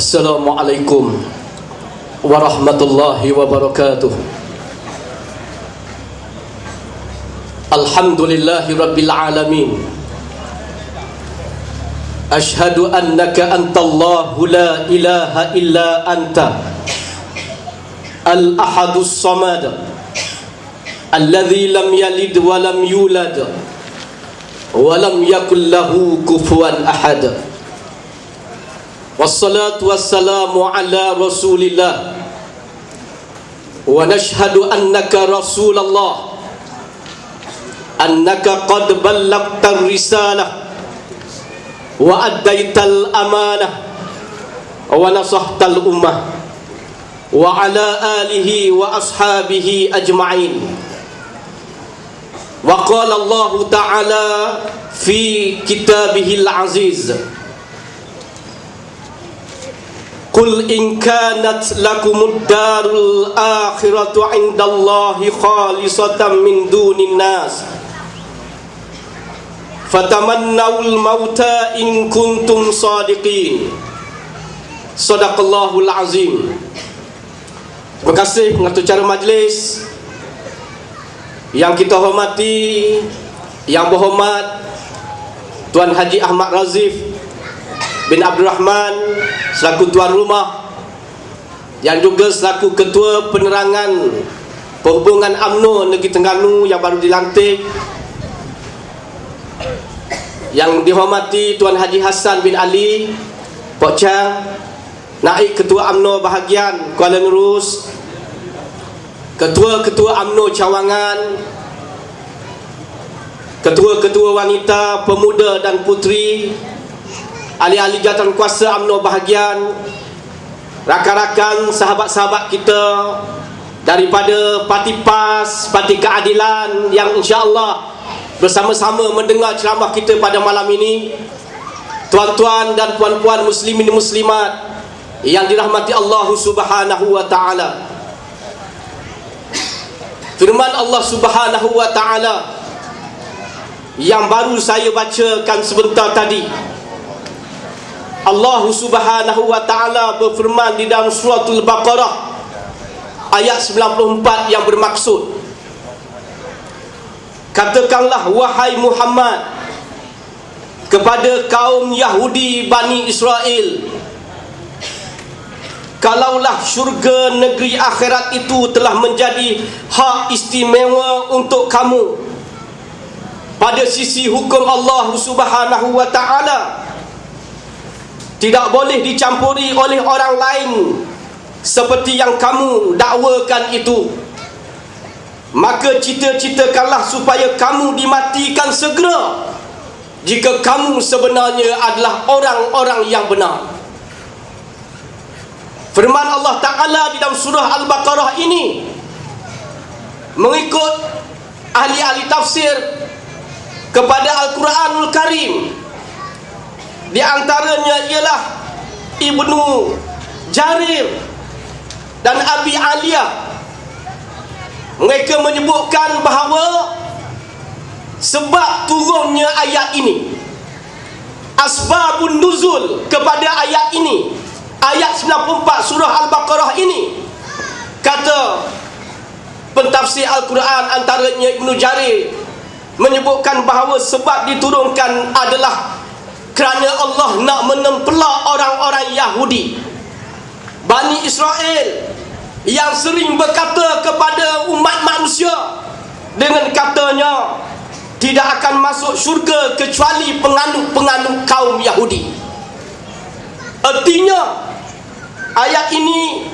Assalamualaikum warahmatullahi wabarakatuh. Alhamdulillahirabbil alamin. Ashhadu annaka antallahu la ilaha illa anta. Al-Ahadus Samad. Alladhi lam yalid wa lam yulad wa lam yakul lahu kufuwan wassalatu wassalamu ala rasulillah. Wa nashhadu annaka rasulallah. Annaka qad ballagta risalah. Wa addaital amanah wa nasahtal ummah. Wa ala alihi wa ashabihi ajma'in. Wa qala allah ta'ala fi kitabihil aziz. Wa Qul in kanat lakum ad-darul akhiratu 'indallahi khalisatan min dunin nas. Fatamannawul mauta in kuntum sadiqin. Sadaqallahul azim. Terima kasih pengatur cara majlis. Yang kita hormati yang berhormat Tuan Haji Ahmad Razif bin Abdul Rahman selaku tuan rumah yang juga selaku ketua penerangan perhubungan UMNO Negeri Terengganu yang baru dilantik yang dihormati Tuan Haji Hassan bin Ali Pok Chang Naib Ketua UMNO bahagian Kuala Nerus Ketua-ketua UMNO Cawangan Ketua-ketua wanita, pemuda dan putri ahli-ahli jawatan kuasa UMNO bahagian. Rakan-rakan sahabat-sahabat kita daripada Parti PAS, Parti Keadilan yang insya-Allah bersama-sama mendengar ceramah kita pada malam ini. Tuan-tuan dan puan-puan muslimin muslimat yang dirahmati Allah Subhanahu wa taala. Firman Allah Subhanahu wa taala yang baru saya bacakan sebentar tadi Allah Subhanahu wa taala berfirman di dalam suratul Baqarah ayat 94 yang bermaksud Katakanlah wahai Muhammad kepada kaum Yahudi Bani Israel Kalaulah syurga negeri akhirat itu telah menjadi hak istimewa untuk kamu pada sisi hukum Allah Subhanahu wa taala tidak boleh dicampuri oleh orang lain seperti yang kamu dakwakan itu. Maka cita-citakanlah supaya kamu dimatikan segera jika kamu sebenarnya adalah orang-orang yang benar. Firman Allah Ta'ala di dalam surah Al-Baqarah ini mengikut ahli-ahli tafsir kepada Al-Quranul Karim di antaranya ialah Ibnu Jarir dan Abi Aliyah. Mereka menyebutkan bahawa sebab turunnya ayat ini asbabun nuzul kepada ayat ini ayat 94 surah Al-Baqarah ini kata pentafsir Al-Quran antaranya Ibnu Jarir menyebutkan bahawa sebab diturunkan adalah kerana Allah nak menempelak orang-orang Yahudi. Bani Israel yang sering berkata kepada umat manusia dengan katanya tidak akan masuk syurga kecuali penganut-penganut kaum Yahudi. Artinya ayat ini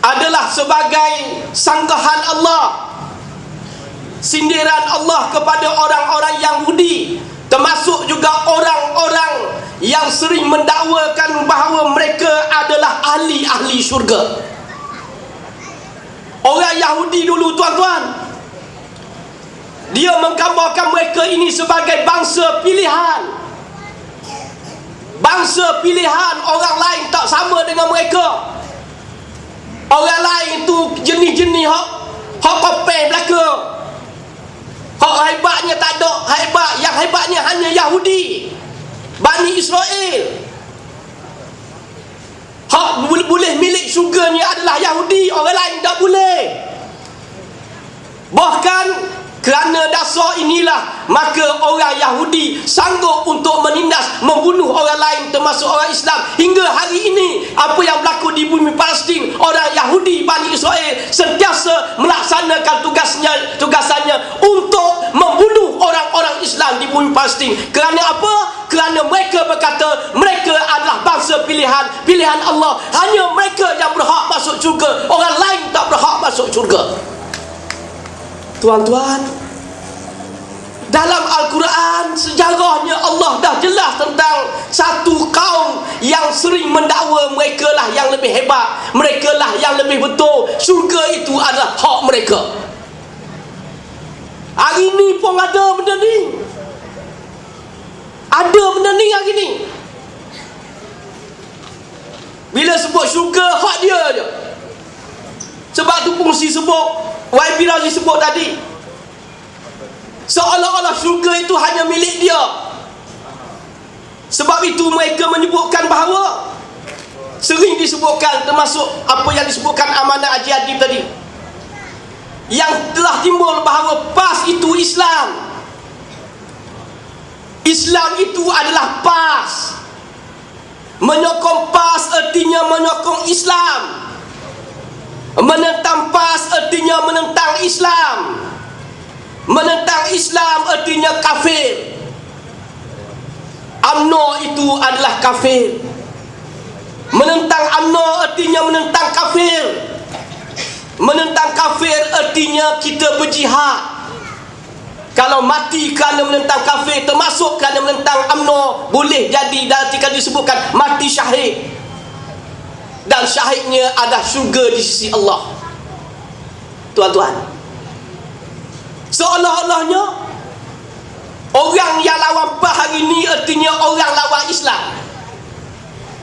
adalah sebagai sanggahan Allah sindiran Allah kepada orang-orang Yahudi termasuk juga orang-orang yang sering mendakwakan bahawa mereka adalah ahli-ahli syurga. Orang Yahudi dulu tuan-tuan. Dia menggambarkan mereka ini sebagai bangsa pilihan. Bangsa pilihan orang lain tak sama dengan mereka. Orang lain itu jenis-jenis hak hak kopeng belaka hak hebatnya tak ada. Hebat yang hebatnya hanya Yahudi. Bani Israel. Hak boleh milik syurganya adalah Yahudi. Orang lain tak boleh. Bahkan kerana dasar inilah maka orang Yahudi sanggup untuk menindas membunuh orang lain termasuk orang Islam. Hingga hari ini apa yang berlaku di bumi Palestin orang Yahudi Bani Israel sentiasa melaksanakan tugasnya tugasannya untuk membunuh orang-orang Islam di bumi Palestin. Kerana apa? kerana mereka berkata mereka adalah bangsa pilihan pilihan Allah. Hanya mereka yang berhak masuk syurga. Orang lain tak berhak masuk syurga Tuan-tuan Dalam Al-Quran Sejarahnya Allah dah jelas tentang Satu kaum yang sering mendakwa Mereka lah yang lebih hebat Mereka lah yang lebih betul. Syurga itu adalah hak mereka. Hari ini pun ada benda ni. Ada benda ni hari ni. Bila sebut syurga hak dia Sebab tu fungsi sebut YB Razi sebut tadi. Seolah-olah syurga itu hanya milik dia. Sebab itu mereka menyebutkan bahawa Sering disebutkan termasuk apa yang disebutkan amanah Haji Adib tadi. Yang telah timbul bahawa PAS itu Islam. Islam itu adalah PAS. Menyokong PAS artinya menyokong Islam Menentang PAS artinya menentang Islam. Menentang Islam artinya kafir. UMNO itu adalah kafir. Menentang UMNO artinya menentang kafir. Menentang kafir artinya kita berjihad. Kalau mati kerana menentang kafir termasuk kerana menentang UMNO boleh jadi dan ketika disebutkan mati syahid dan syahidnya ada syurga di sisi Allah. Tuan-tuan. Seolah-olahnya orang yang lawan PAH hari ini artinya orang lawan Islam.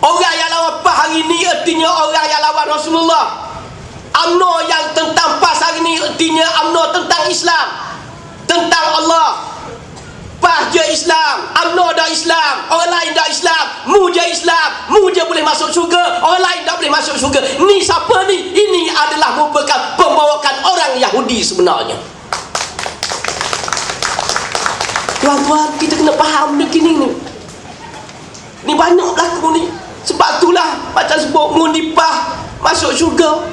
Orang yang lawan PAH hari ini artinya orang yang lawan Rasulullah. UMNO yang tentang PAS hari ini artinya UMNO tentang Islam. Tentang Allah PAS je Islam. UMNO dah Islam. Orang lain dah Islam. Mu je Islam. Mu je boleh masuk syurga. Orang lain tak boleh masuk syurga. Ni siapa ni? Ini adalah merupakan Pembawakan orang Yahudi sebenarnya. Tuan-tuan Kita kena faham ni kini ni. Ni banyak berlaku ni. Sebab itulah Macam sebut Mu ni PAS Masuk syurga.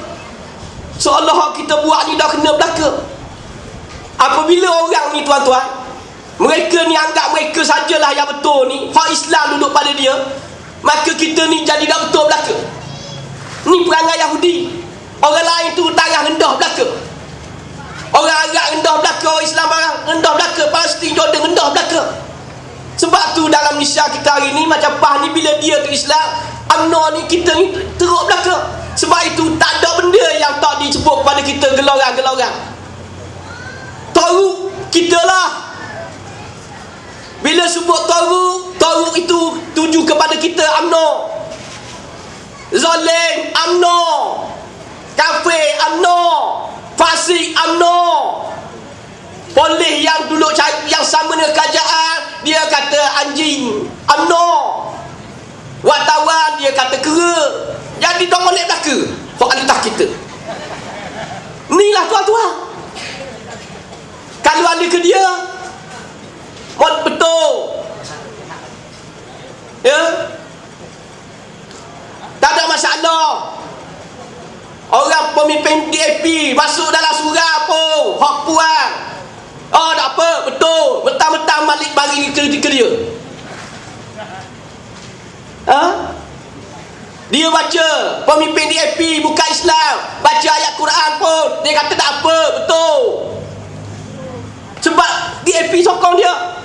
Seolah kita buat ni dah kena belaka. Apabila orang ni tuan-tuan mereka mereka sajalah yang betul ni. Hak Islam duduk pada dia. Maka kita ni jadi tak betul belaka. Ni perangai Yahudi. Orang lain tu tangan rendah belaka. Orang Arab rendah belaka orang Islam rendah belaka Palestin Jordan rendah belaka. Sebab tu dalam Malaysia kita hari ni macam Pah ni bila dia ke Islam UMNO ni kita ni teruk belaka. Sebab itu tak ada benda yang tak disebut pada kita gelorang-gelorang tahu kita lah bila sebut Taruk Taruk itu tuju kepada kita UMNO Zalim UMNO Kafir UMNO Fasik UMNO Polis yang duduk yang sama dengan kerajaan Dia kata anjing UMNO Wartawan dia kata kera. Jadi tak boleh belaka Kualitas kita. Inilah tuan-tuan. Kalau ada ke dia Mod betul. Ya. Tak ada masalah. Orang pemimpin DAP masuk dalam surah pun. Hak puan. Oh tak apa. Betul. Mentang-mentang balik bagi ke, ke dia. Ha? Dia baca pemimpin DAP bukan Islam. Baca ayat Quran pun. Dia kata tak apa. Betul. Sebab DAP sokong dia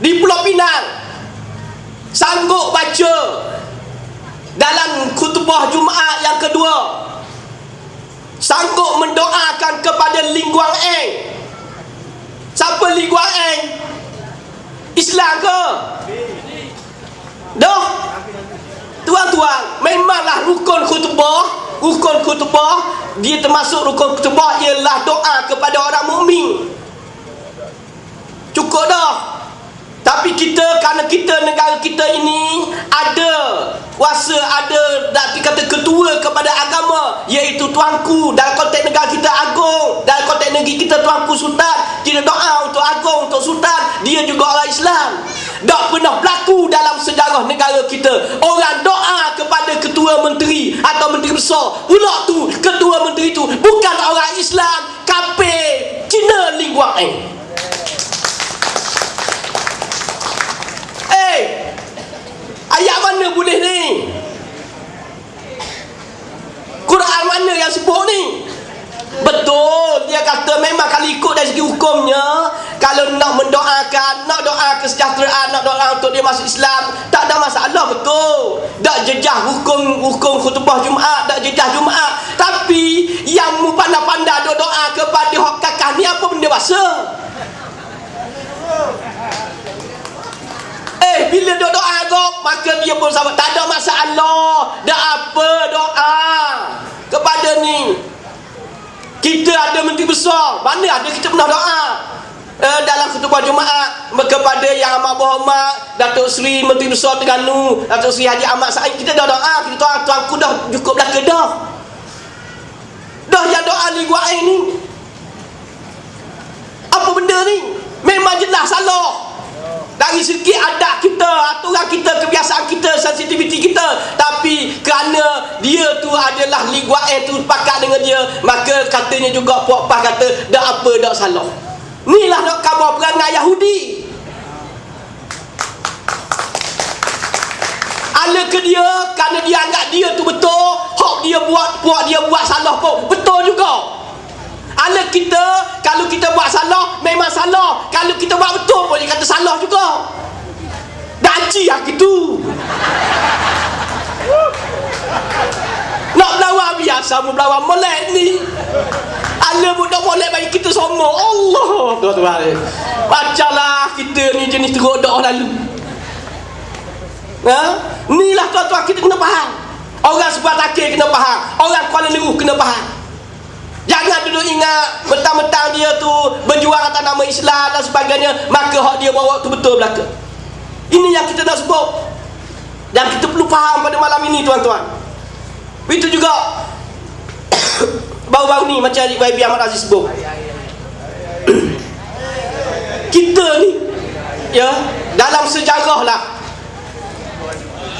di Pulau Pinang. Sanggup baca dalam khutbah Jumaat yang kedua. Sanggup mendoakan kepada Ling Guang Eng. Siapa Ling Guang Eng? Islam ke? Dah tuan-tuan memanglah rukun khutbah? Rukun khutbah? Dia termasuk rukun khutbah ialah doa kepada orang mukmin. Cukup dah Tapi kita kerana kita negara kita ini ada kuasa ada nak kata ketua kepada agama iaitu tuanku dalam konteks negara kita agung dalam konteks negeri kita tuanku sultan. Kita doa untuk agung untuk sultan. Dia juga orang Islam. Tak pernah berlaku dalam sejarah negara kita. Orang doa kepada ketua menteri atau menteri besar. Pula tu ketua menteri itu bukan orang Islam. Kafir Cina lingkuang eh Eh, ayat mana boleh ni? Quran mana yang sebut ni? Betul, dia kata memang kalau ikut dari segi hukumnya Kalau nak mendoakan, nak doa kesejahteraan, nak doa untuk dia masuk Islam. Tak ada masalah, betul. Tak jejah hukum hukum khutbah Jumaat, tak jejah Jumaat. Tapi yang mu pandai-pandai doa kepada hak kakak ni apa benda bahasa? Eh bila dia doa agak Maka dia pun sama. Tak ada masalah. Dah apa doa Kepada ni? Kita ada menteri besar. Mana ada kita pernah doa eh, Dalam khutbah Jumaat Kepada Yang Amat Berhormat Datuk Seri Menteri Besar Terengganu Datuk Seri Haji Ahmad Said Kita dah doa Kita doa tuanku dah cukup dah ke dah Dah yang doa ni gua ni Apa benda ni Memang jelas salah dari segi adat kita, aturan kita, kebiasaan kita, sensitiviti kita. Tapi kerana dia tu adalah Li Guae tu pakat dengan dia, maka katanya juga Puak Pah kata, dak apa dak salah. Inilah nak khabar perangai Yahudi. Ala ke dia? Kerana dia anggap dia tu betul, hak dia buat, puak dia buat salah pun betul juga. Ala kita Kalau kita buat salah Memang salah. Kalau kita buat betul Boleh kata salah juga. Daji lah gitu. Nak berlawan biasa Mau berlawan molek ni Ala pun tak molek bagi kita semua Allah. Tuhan-tuhan Bacalah kita ni jenis teruk dah lalu. Ha? Inilah tuan-tuan kita kena faham. Orang sebuah takir kena faham. Orang Kuala Leruh kena faham. Jangan dulu ingat Mentang-mentang dia tu Berjuang atas nama Islam dan sebagainya Maka hak dia bawa tu betul belaka. Ini yang kita nak sebut. Dan kita perlu faham pada malam ini tuan-tuan. Itu juga Baru-baru ni macam Adik YB Ahmad Aziz sebut. Kita ni Ya Dalam sejarah lah.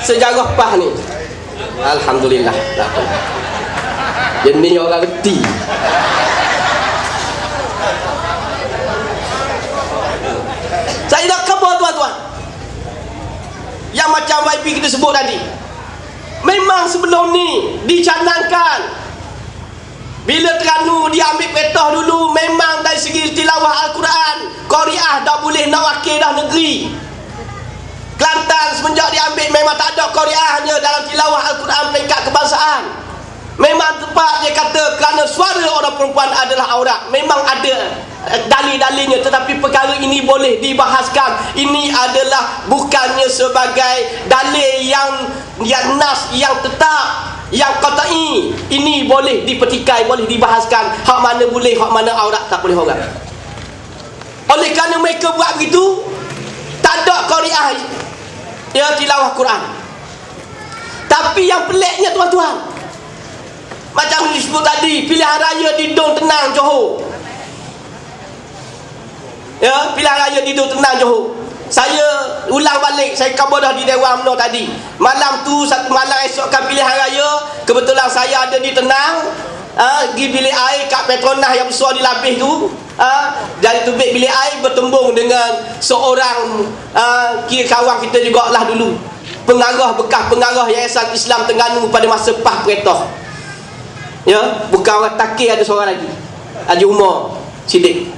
Sejarah PAH ni. Alhamdulillah. Jenis orang reti. Saya nak khabar tuan-tuan. Yang macam YB kita sebut tadi. Memang sebelum ni Dicanangkan Bila Terengganu dia ambil petah dulu Memang dari segi tilawah Al-Quran Koreah dah boleh nak wakil dah negeri Kelantan semenjak diambil memang tak ada Koreah hanya dalam tilawah Al-Quran peringkat kebangsaan Memang tepat dia kata kerana suara orang perempuan adalah aurat. Memang ada eh, dalil-dalilnya tetapi perkara ini boleh dibahaskan. Ini adalah bukannya sebagai dalil yang yang nas yang tetap yang qat'i. Boleh dipetikai, boleh dibahaskan. Hak mana boleh, hak mana aurat tak boleh orang. Oleh kerana mereka buat begitu tak ada qariah ya tilawah Quran. Tapi yang peliknya tuan-tuan, macam disebut tadi Pilihan raya di Dong Tenang Johor Ya Pilihan raya di Dong Tenang Johor Saya ulang balik Saya kabar dah di Dewan UMNO tadi Malam tu Satu malam esokkan pilihan raya Kebetulan saya ada di Tenang ha, Pergi bilik air kat Petronas yang besar di Labih tu ha, Dari tubik bilik air bertembung dengan Seorang ha, Kira kawan kita juga lah dulu Pengarah bekas pengarah Yayasan Islam Tengganu pada masa PAH Peretoh Ya, bukan orang takir ada seorang lagi. Haji Umar Sidik.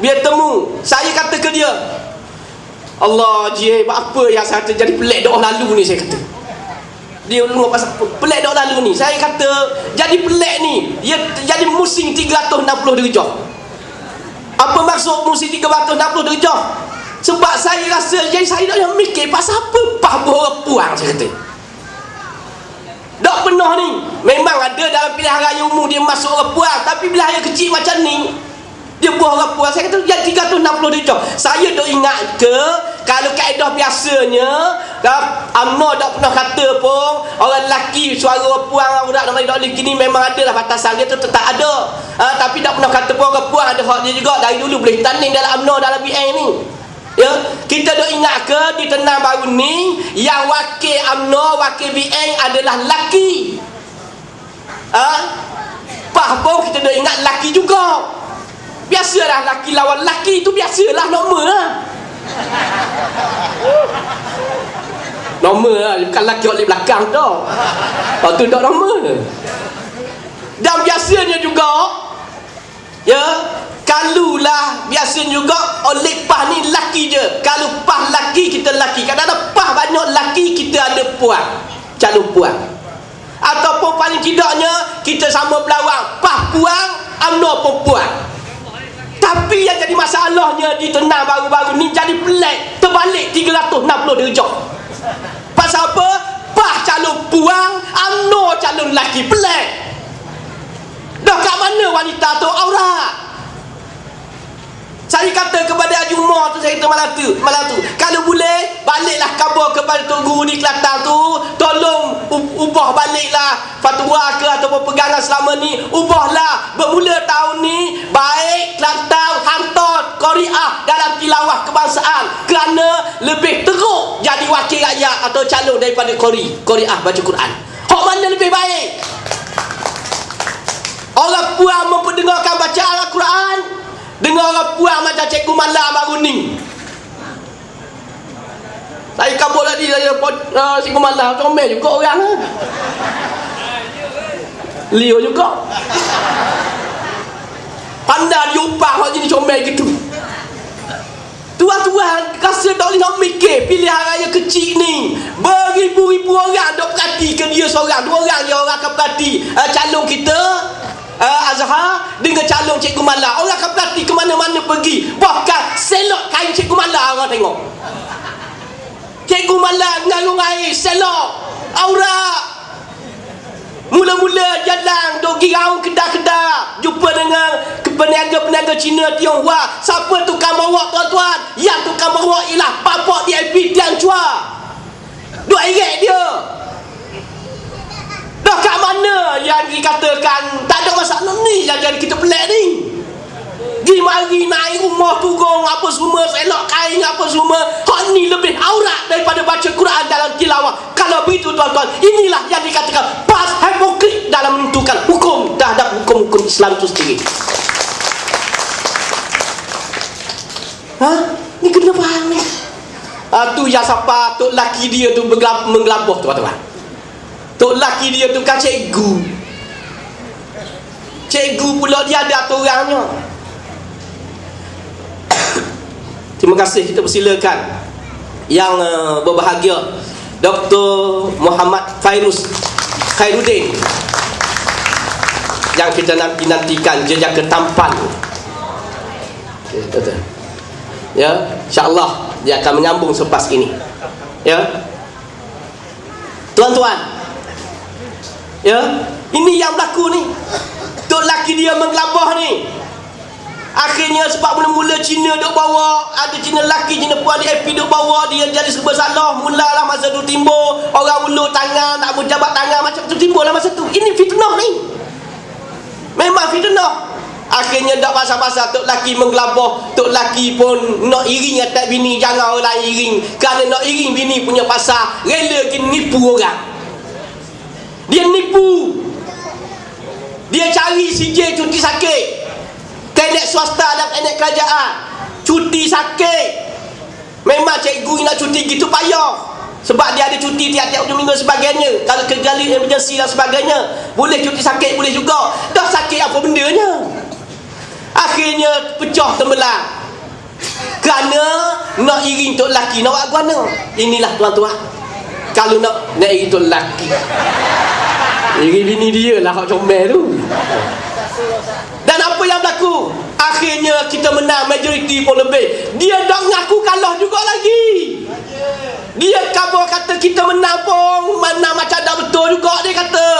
Biar temu, saya kata ke dia, Allah ji apa yang saya kata jadi pelik doa lalu ni saya kata. Dia lu pasal pelik doa lalu ni. Saya kata jadi pelik ni, dia jadi musim 360 darjah. Apa maksud musim 360 darjah? Sebab saya rasa jadi saya dah mikir pasal apa pah orang puang saya kata. Tak pernah ni Memang ada dalam pilihan raya umum Dia masuk orang puas Tapi pilihan raya kecil macam ni Dia buah orang puas. Saya kata Yang 360 darjah Saya dah ingat ke kalau kaedah biasanya dah UMNO tak pernah kata pun orang lelaki suara puang orang nak nak kini memang ada lah batasan dia tu tetap ada. Ha, tapi tak pernah kata pun orang puang ada hak dia juga. Dari dulu boleh tanding dalam UMNO dalam BN ni. Ya kita dah ingat ke di tenang baru ni yang wakil UMNO wakil BN adalah lelaki. Ha? Pah pun kita dah ingat lelaki juga Biasalah lelaki lawan lelaki tu biasalah normal lah. Normal lah Bukan lelaki oleh belakang tu. Lepas tu tak normal. Dan biasanya juga Ya Kalulah biasanya juga oleh pah ni lelaki je. Kalau pah lelaki kita lelaki. Kadang-kadang pah banyak lelaki kita ada puan Calon puan Ataupun paling tidaknya kita sama berlawang Pah puan, UMNO pun puan Tapi yang jadi masalahnya di tenang baru-baru ni Jadi pelik. Terbalik 360 derajat. Pasal apa? Pah calon puang UMNO calon lelaki Pelik. Dah kat mana wanita tu? Aurat saya kata kepada Haji Umar tu saya kata malam tu, malam tu. Kalau boleh baliklah khabar kepada Tok Guru di Kelantan tu, tolong ubah baliklah fatwa ke ataupun pegangan selama ni, ubahlah bermula tahun ni baik Kelantan hantar Korea dalam tilawah kebangsaan kerana lebih teruk jadi wakil rakyat atau calon daripada Kori, Korea baca Quran. Hak mana lebih baik? Orang puan memperdengarkan bacaan Al-Quran Dengar orang puan macam cikgu malam baru ni Saya kabur tadi saya uh, cikgu malam. Comel juga orang lah. Leo juga. Pandai dia upah macam ni comel gitu. Tuan-tuan rasa tak boleh nak mikir pilihan raya kecil ni. Beribu-ribu orang dok perhati ke dia seorang Dua orang je orang akan perhati uh, calon kita uh, Azhar dengan calon Cikgu Mala. Orang akan perhati ke mana-mana pergi. Bahkan selok kain Cikgu Mala orang tengok. Cikgu Mala ngalung air selok. Aura mula-mula jalan dok girau kedah-kedah jumpa dengan peniaga-peniaga Cina Tionghoa. Siapa tukang bawa tuan-tuan? Yang tukang bawa ialah bapak DIP Tiang Chua. Dua ringgit dia Dah kat mana yang dikatakan tak ada masalah ni yang jadi kita pelik ni? Gi mari naik rumah turun apa semua selok kain apa semua. Hak ni lebih aurat daripada baca Quran dalam tilawah. Kalau begitu tuan-tuan inilah yang dikatakan pas hipokrit dalam menentukan hukum terhadap hukum-hukum Islam itu sendiri. Ha? ni kena faham ni. Ha, tu yang siapa tu laki dia tu menggelabuh tuan-tuan Tok laki dia tu kan cikgu. Cikgu pula dia ada aturannya Terima kasih kita persilakan Yang uh, berbahagia. Dr. Muhammad Fairuz Khairuddin. Yang kita nanti-nantikan jejak ketampan. Ya, insyaAllah dia akan menyambung selepas ini. Ya. Tuan-tuan Ya, ini yang berlaku ni. Tok laki dia menggelabah ni. Akhirnya sebab mula-mula Cina duk bawa Ada Cina laki, Cina puan di AP duk bawa Dia jadi serba salah. Mulalah masa tu timbul Orang ulu tangan, nak berjabat tangan Macam tu timbul lah masa tu. Ini fitnah ni. Memang fitnah. Akhirnya tak pasal-pasal Tok laki menggelabah. Tok laki pun nak iring atas bini Jangan orang lain iring. Kerana nak iring bini punya pasal Rela kini nipu orang dia nipu. Dia cari CJ cuti sakit. Kanak swasta dan kanak kerajaan. Cuti sakit. Memang cikgu nak cuti gitu payah. Sebab dia ada cuti tiap-tiap minggu sebagainya. Kalau kegali emergency dan sebagainya Boleh cuti sakit boleh juga. Dah sakit apa bendanya? Akhirnya pecah tembelang. Kerana Nak iring tok lelaki Nak buat mana Inilah tuan-tuan. Kalau nak Nak iring tok lelaki ini bini dia lah hak comel tu. Dan apa yang berlaku? Akhirnya kita menang majoriti pun lebih. Dia dah ngaku kalah juga lagi. Dia kabur kata kita menang pun Menang macam dah betul juga dia kata